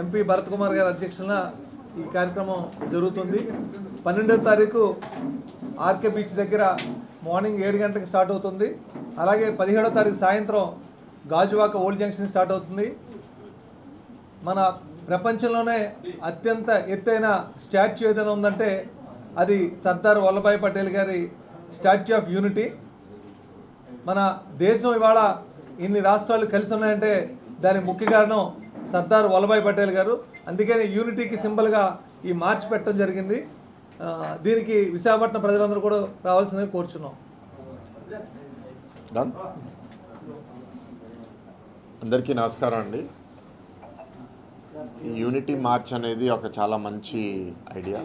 MP Bharat Kumar గారి అధ్యక్షతన ఈ కార్యక్రమం జరుగుతుంది. పన్నెండవ తారీఖు ఆర్కే బీచ్ దగ్గర మార్నింగ్ ఏడు గంటలకు స్టార్ట్ అవుతుంది. అలాగే పదిహేడవ తారీఖు సాయంత్రం గాజువాక ఓల్డ్ జంక్షన్ స్టార్ట్ అవుతుంది. మన ప్రపంచంలోనే అత్యంత ఎత్తైన స్టాచ్యూ ఏదైనా ఉందంటే అది సర్దార్ వల్లభాయ్ పటేల్ గారి స్టాచ్యూ ఆఫ్ యూనిటీ. మన దేశం ఇవాళ ఇన్ని రాష్ట్రాలు కలిసి ఉన్నాయంటే దానికి ముఖ్య కారణం సర్దార్ వల్లభాయ్ పటేల్ గారు. అందుకని యూనిటీకి సింబల్గా ఈ మార్చ్ పెట్టడం జరిగింది. దీనికి విశాఖపట్నం ప్రజలందరూ కూడా రావాల్సిందిగా కోరుచున్నాం. అందరికీ నమస్కారం అండి. ఈ యూనిటీ మార్చ్ అనేది ఒక చాలా మంచి ఐడియా.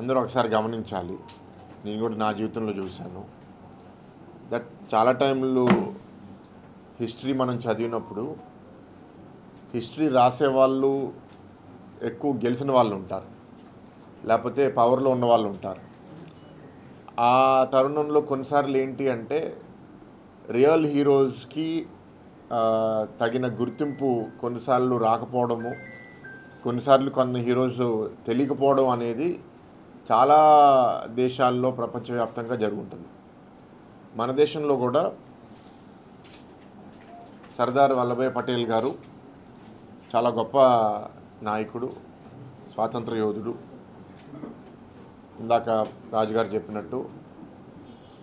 అందరూ ఒకసారి గమనించాలి. నేను కూడా నా జీవితంలో చూశాను. దట్ చాలా టైంలో హిస్టరీ మనం చదివినప్పుడు హిస్టరీ రాసేవాళ్ళు ఎక్కువ గెలిచిన వాళ్ళు ఉంటారు. లేకపోతే పవర్లో ఉన్న వాళ్ళు ఉంటారు. ఆ తరుణంలో కొన్నిసార్లు ఏంటి అంటే రియల్ హీరోస్కి తగిన గుర్తింపు కొన్నిసార్లు రాకపోవడము కొన్నిసార్లు కొన్ని హీరోస్ తెలియకపోవడం అనేది చాలా దేశాల్లో ప్రపంచవ్యాప్తంగా జరుగుతుంది మన దేశంలో కూడా సర్దార్ వల్లభాయ్ పటేల్ గారు చాలా గొప్ప నాయకుడు స్వాతంత్ర యోధుడు. ఇందాక రాజుగారు చెప్పినట్టు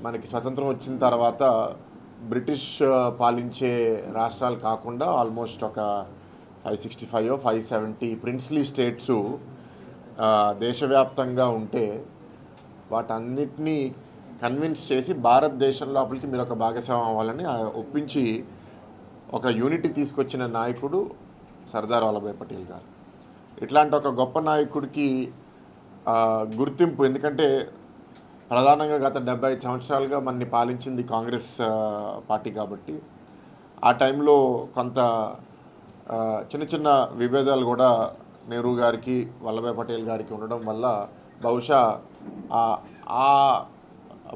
మనకి స్వతంత్రం వచ్చిన తర్వాత బ్రిటిష్ పాలించే రాష్ట్రాలు కాకుండా ఆల్మోస్ట్ ఒక five sixty five five seventy princely states దేశవ్యాప్తంగా ఉంటే వాటన్నిటినీ కన్విన్స్ చేసి భారతదేశం లోపలికి మీరు ఒక భాగస్వామ్యం అవ్వాలని ఒప్పించి ఒక యూనిటీ తీసుకొచ్చిన నాయకుడు సర్దార్ వల్లభాయ్ పటేల్ గారు. ఇట్లాంటి ఒక గొప్ప నాయకుడికి గుర్తింపు ఎందుకంటే ప్రధానంగా గత డెబ్బై ఐదు సంవత్సరాలుగా మనని పాలించింది కాంగ్రెస్ పార్టీ కాబట్టి. ఆ టైంలో కొంత చిన్న చిన్న విభేదాలు కూడా నెహ్రూ గారికి వల్లభాయ్ పటేల్ గారికి ఉండడం వల్ల బహుశా ఆ- ఆ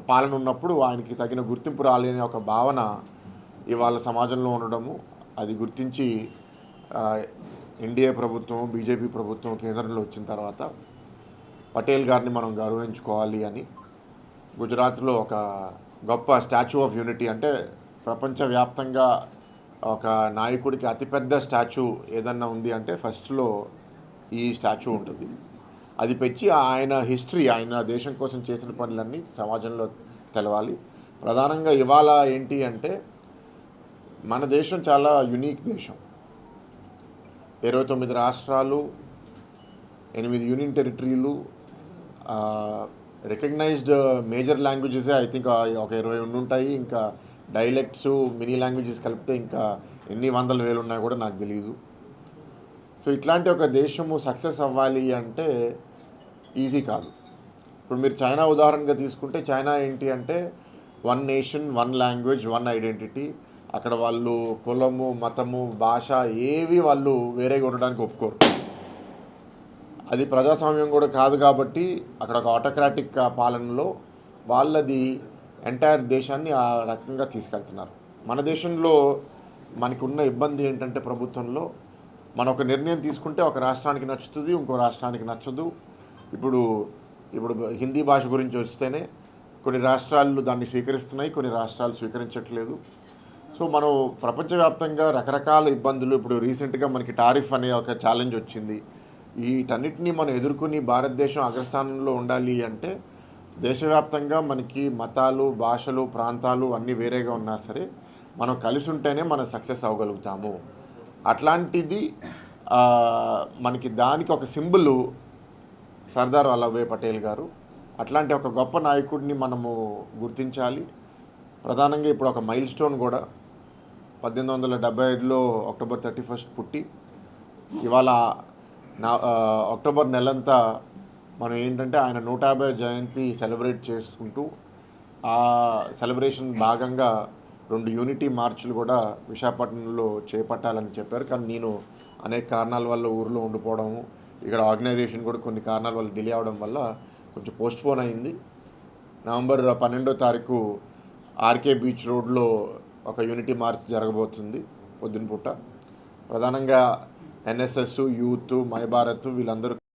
పాలన ఉన్నప్పుడు ఆయనకి తగిన గుర్తింపు రాలేని ఒక భావన ఇవాళ సమాజంలో ఉండడము అది గుర్తించి ఎన్డీఏ ప్రభుత్వం బీజేపీ ప్రభుత్వం కేంద్రంలో వచ్చిన తర్వాత పటేల్ గారిని మనం గౌరవించుకోవాలి అని గుజరాత్లో ఒక గొప్ప స్టాచ్యూ ఆఫ్ యూనిటీ అంటే ప్రపంచవ్యాప్తంగా ఒక నాయకుడికి అతిపెద్ద స్టాచ్యూ ఏదన్నా ఉంది అంటే ఫస్ట్లో ఈ స్టాచ్యూ ఉంటుంది. అది పెంచి ఆయన హిస్టరీ ఆయన దేశం కోసం చేసిన పనులన్నీ సమాజంలో తెలవాలి. ప్రధానంగా ఇవాళ ఏంటి అంటే మన దేశం చాలా యునీక్ దేశం. ఇరవై తొమ్మిది రాష్ట్రాలు ఎనిమిది union టెరిటరీలు recognised major languages I think ఒక ఇరవై ఉండి ఉంటాయి. ఇంకా డైలెక్ట్స్ మినీ లాంగ్వేజెస్ కలిపితే ఇంకా ఎన్ని వందల వేలు ఉన్నాయో కూడా నాకు తెలియదు సో ఇట్లాంటి ఒక దేశము సక్సెస్ అవ్వాలి అంటే ఈజీ కాదు. ఇప్పుడు మీరు చైనా ఉదాహరణగా తీసుకుంటే చైనా ఏంటి అంటే one nation one language one identity అక్కడ వాళ్ళు కులము మతము భాష ఏవి వాళ్ళు వేరేగా ఉండడానికి ఒప్పుకోరు. అది ప్రజాస్వామ్యం కూడా కాదు కాబట్టి అక్కడ ఒక ఆటోక్రాటిక్ పాలనలో వాళ్ళది ఎంటైర్ దేశాన్ని ఆ రకంగా తీసుకెళ్తున్నారు. మన దేశంలో మనకున్న ఉన్న ఇబ్బంది ఏంటంటే ప్రభుత్వంలో మనం ఒక నిర్ణయం తీసుకుంటే ఒక రాష్ట్రానికి నచ్చుతుంది ఇంకో రాష్ట్రానికి నచ్చదు. ఇప్పుడు ఇప్పుడు హిందీ భాష గురించి వస్తేనే కొన్ని రాష్ట్రాలు దాన్ని స్వీకరిస్తున్నాయి కొన్ని రాష్ట్రాలు స్వీకరించట్లేదు. సో మనం ప్రపంచవ్యాప్తంగా రకరకాల ఇబ్బందులు ఇప్పుడు రీసెంట్గా మనకి టారిఫ్ అనే ఒక ఛాలెంజ్ వచ్చింది. వీటన్నిటిని మనం ఎదుర్కొని భారతదేశం అగ్రస్థానంలో ఉండాలి అంటే దేశవ్యాప్తంగా మనకి మతాలు భాషలు ప్రాంతాలు అన్నీ వేరేగా ఉన్నా సరే మనం కలిసి ఉంటేనే మనం సక్సెస్ అవ్వగలుగుతాము. అట్లాంటిది మనకి దానికి ఒక సింబల్ సర్దార్ వల్లభాయ్ పటేల్ గారు. అట్లాంటి ఒక గొప్ప నాయకుడిని మనము గుర్తించాలి. ప్రధానంగా ఇప్పుడు ఒక మైల్ స్టోన్ కూడా పద్దెనిమిది వందల డెబ్బై ఐదులో అక్టోబర్ థర్టీ ఫస్ట్ పుట్టి ఇవాళ నా అక్టోబర్ నెలంతా మనం ఏంటంటే ఆయన నూట యాభై జయంతి సెలబ్రేట్ చేసుకుంటూ ఆ సెలబ్రేషన్ భాగంగా రెండు యూనిటీ మార్చులు కూడా విశాఖపట్నంలో చేపట్టాలని చెప్పారు. కానీ నేను అనేక కారణాల వల్ల ఊర్లో ఉండిపోవడము ఇక్కడ ఆర్గనైజేషన్ కూడా కొన్ని కారణాల వల్ల డిలే అవడం వల్ల కొంచెం పోస్ట్పోన్ అయింది. నవంబర్ పన్నెండో తారీఖు ఆర్కే బీచ్ రోడ్లో ఒక యూనిటీ మార్చ్ జరగబోతుంది పొద్దున పూట. ప్రధానంగా ఎన్ఎస్ఎస్ యూత్ మై భారత్ వీళ్ళందరూ